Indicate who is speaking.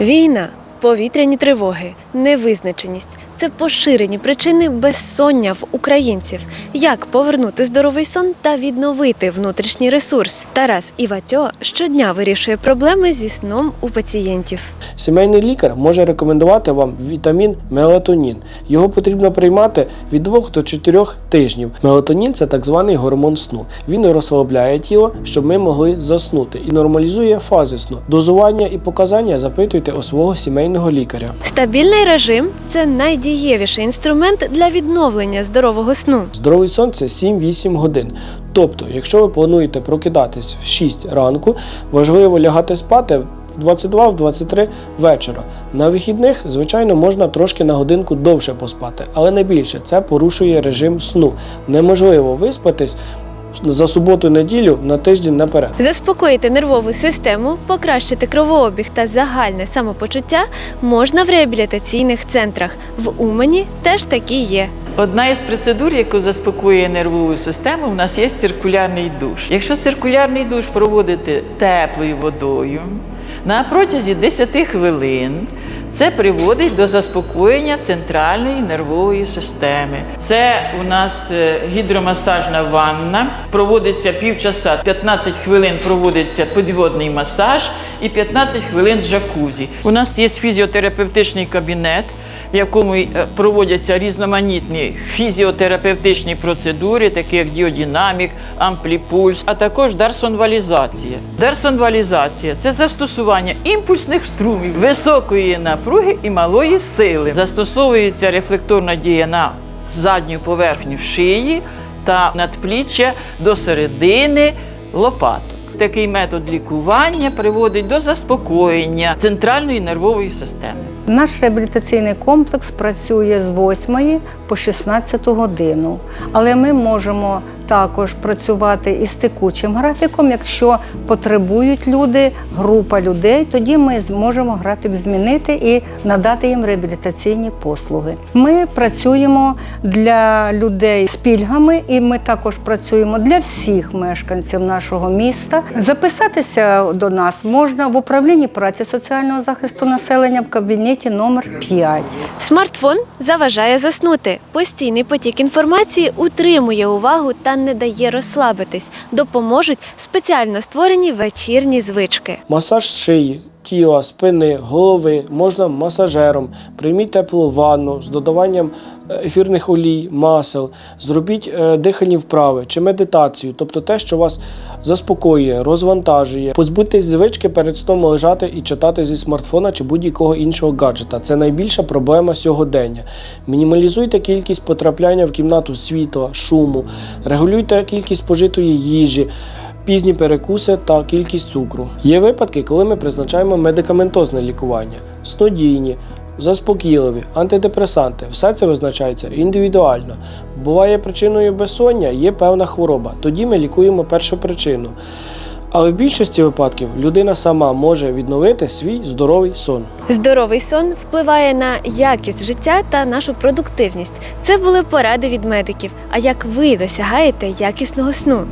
Speaker 1: Війна, повітряні тривоги, невизначеність це поширені причини безсоння в українців. Як повернути здоровий сон та відновити внутрішній ресурс? Тарас Іватьо щодня вирішує проблеми зі сном у пацієнтів.
Speaker 2: Сімейний лікар може рекомендувати вам вітамін мелатонін. Його потрібно приймати від 2 до 4 тижнів. Мелатонін це так званий гормон сну. Він розслабляє тіло, щоб ми могли заснути і нормалізує фази сну. Дозування і показання запитуйте у свого сімейного лікаря.
Speaker 1: Стабільний режим це найдієвіший інструмент для відновлення здорового сну.
Speaker 2: Здоровий сон це 7-8 годин. Тобто, якщо ви плануєте прокидатись в 6 ранку, важливо лягати спати в 22-23 вечора. На вихідних, звичайно, можна трошки на годинку довше поспати, але не більше. Це порушує режим сну. Неможливо виспатись за суботу-неділю на тиждень наперед.
Speaker 1: Заспокоїти нервову систему, покращити кровообіг та загальне самопочуття можна в реабілітаційних центрах. В Умані теж такі є.
Speaker 3: Одна із процедур, яку заспокоює нервову систему, у нас є циркулярний душ. Якщо циркулярний душ проводити теплою водою на протязі 10 хвилин, це приводить до заспокоєння центральної нервової системи. Це у нас е, гідромасажна ванна, проводиться півчаса, 15 хвилин проводиться підводний масаж і 15 хвилин джакузі. У нас є фізіотерапевтичний кабінет в якому е, проводяться різноманітні фізіотерапевтичні процедури, такі як діодинамік, ампліпульс, а також дарсонвалізація. Дарсонвалізація це застосування імпульсних струмів високої напруги і малої сили. Застосовується рефлекторна дія на задню поверхню шиї та надпліччя до середини лопаток. Такий метод лікування приводить до заспокоєння центральної нервової системи.
Speaker 4: Наш реабілітаційний комплекс працює з 8 по 16 годину, але ми можемо також працювати із текучим графіком. Якщо потребують люди, група людей, тоді ми зможемо графік змінити і надати їм реабілітаційні послуги. Ми працюємо для людей з пільгами, і ми також працюємо для всіх мешканців нашого міста. Записатися до нас можна в управлінні праці соціального захисту населення в кабінеті номер 5.
Speaker 1: Смартфон заважає заснути. Постійний потік інформації утримує увагу та не дає розслабитись. Допоможуть спеціально створені вечірні звички.
Speaker 2: Масаж шиї, тіла, спини, голови можна масажером. Прийміть теплу ванну з додаванням е, ефірних олій, масел. Зробіть е, дихальні вправи чи медитацію, тобто те, що вас заспокоює, розвантажує. Позбудьтесь звички перед сном лежати і читати зі смартфона чи будь-якого іншого гаджета. Це найбільша проблема сьогодення. Мінімалізуйте кількість потрапляння в кімнату світла, шуму, регулюйте кількість спожитої їжі пізні перекуси та кількість цукру. Є випадки, коли ми призначаємо медикаментозне лікування, снодійні, заспокійливі, антидепресанти. Все це визначається індивідуально. Буває причиною безсоння, є певна хвороба. Тоді ми лікуємо першу причину. Але в більшості випадків людина сама може відновити свій здоровий сон.
Speaker 1: Здоровий сон впливає на якість життя та нашу продуктивність. Це були поради від медиків. А як ви досягаєте якісного сну?